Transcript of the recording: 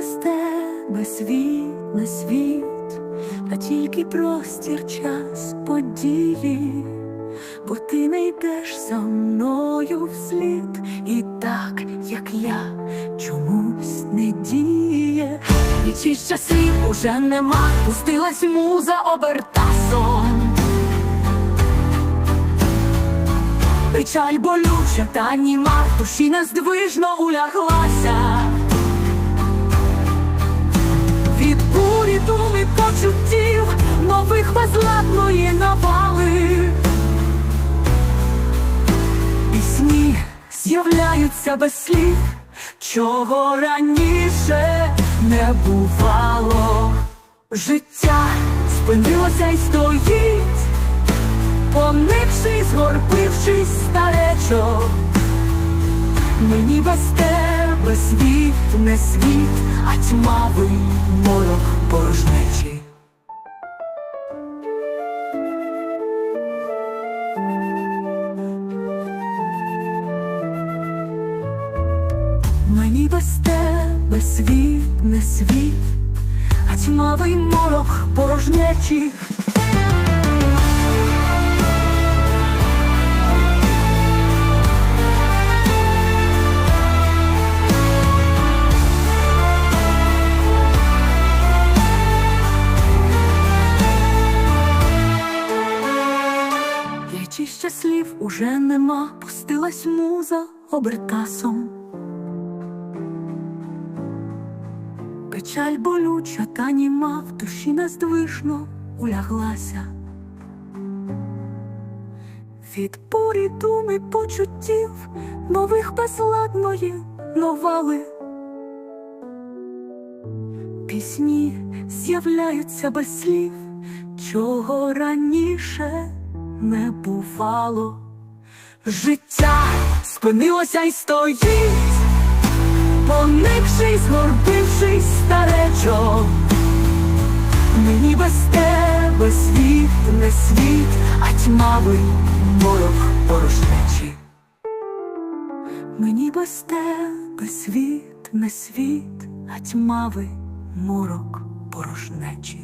без тебе світ не світ, а тільки простір час події, бо ти не йдеш за мною вслід, і так, як я, чомусь не діє. І ті часів уже нема, пустилась муза обертасом. Печаль болюча та німа, душі нездвижно уляглася. Безладної навали. Пісні з'являються без слів, чого раніше не бувало. Життя спинилося й стоїть, Поникшись, згорбившись старечо, мені без тебе світ не світ, а тьмавий морок порожнечі. Мені без тебе світ не світ, а тьмавий морок порожнечі. Речі щаслів уже нема, пустилась муза обертасом. Печаль болюча та німа в душі нездвижно уляглася. Від бурі думи почуттів нових безладної новали. Пісні з'являються без слів, чого раніше не бувало. Життя спинилося й стоїть, поникшись, згорбившись старечо. Мені без тебе світ не світ, а тьмавий морок порожнечі. Мені без тебе світ не світ, а тьмавий морок порожнечі.